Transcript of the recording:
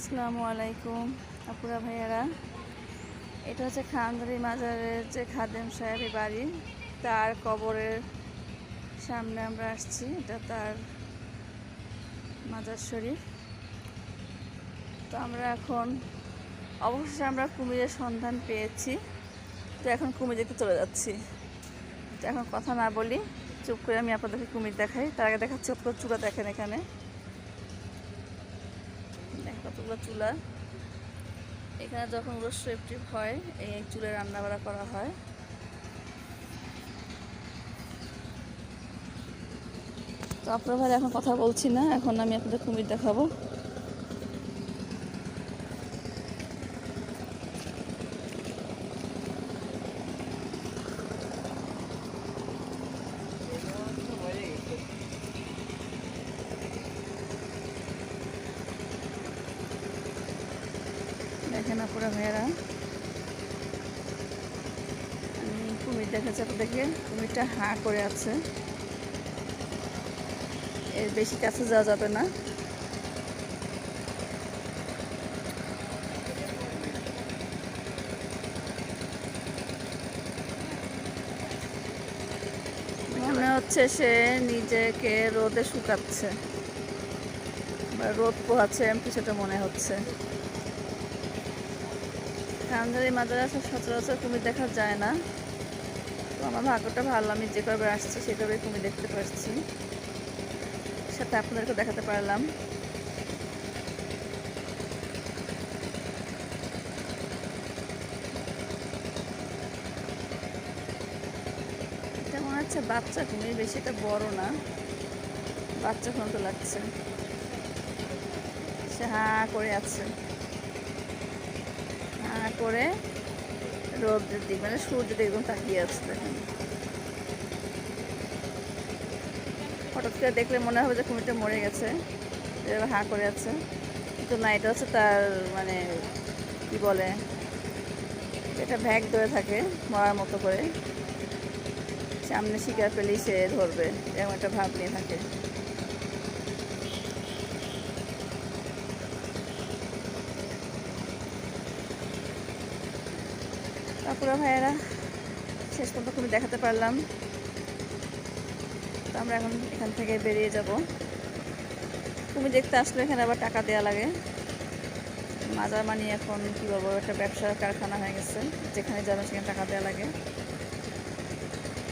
আসসালামু আলাইকুম, আপুরা ভাইয়ারা। এটা হচ্ছে খানদারি মাজারের যে খাদেম সাহেবের বাড়ি, তার কবরের সামনে আমরা আসছি। এটা তার মাজার শরীফ। তো আমরা এখন, অবশেষে আমরা কুমিরের সন্ধান পেয়েছি। তো এখন কুমির দেখতে চলে যাচ্ছি। এখন কথা না বলি, চুপ করে আমি আপনাদেরকে কুমির দেখাই। তার আগে দেখাচ্ছি আপনার চূড়া দেখেন এখানে। কতগুলো চুলা। এখানে যখন রোস্ট টিপ হয়, এই চুলে রান্না বাড়া করা হয়। তো আপনার ভাই এখন কথা বলছি না, এখন আমি আপনাদের কুমির দেখাবো। আপুরা ভাইয়ারা। আমি কুমির দেখাচ্ছি আপনাদেরকে। কুমিরটা হাঁ করে আছে। এর বেশি কাছে যাওয়া যাবে না। মনে হচ্ছে সে নিজেকে রোদে শুকাচ্ছে। বা রোদ পোহাচ্ছে, এমন কিছুটা মনে হচ্ছে। কান্দারি মাজারে আসলে সচরাচর কুমির দেখা যায় না। তো আমার ভাগ্যটা ভালো, আমি যে কবে আসছি সে কবে কুমির দেখতে পাচ্ছি সাথে আপনাদেরকে দেখাতে পারলাম। এটা হচ্ছে বাচ্চা কুমির, বেশি এটা বড় না। বাচ্চা মতো লাগছে। সে হাঁ করে আছে। করে রোদের দিক মানে সূর্য দিকে একদম তাকিয়ে আছে দেখেন। হঠাৎ করে দেখলে মনে হবে যে কুমিরটা মরে গেছে হাঁ করে আছে। কিন্তু না, এটা হচ্ছে তার মানে কি বলে, এটা ভ্যাগ ধরে থাকে মরার মতো করে। সামনে শিকার পেলেই সে ধরবে, এরকম একটা ভাব নিয়ে থাকে। তারপরে ভাইয়েরা, শেষ পর্যন্ত খুবই দেখাতে পারলাম। তো আমরা এখন এখান থেকে বেরিয়ে যাব। তুমি দেখতে আসলে এখানে আবার টাকা দেওয়া লাগে। মাজার মানি এখন কী বলব, একটা ব্যবসার কারখানা হয়ে গেছে। যেখানে যাবেন সেখানে টাকা দেওয়া লাগে।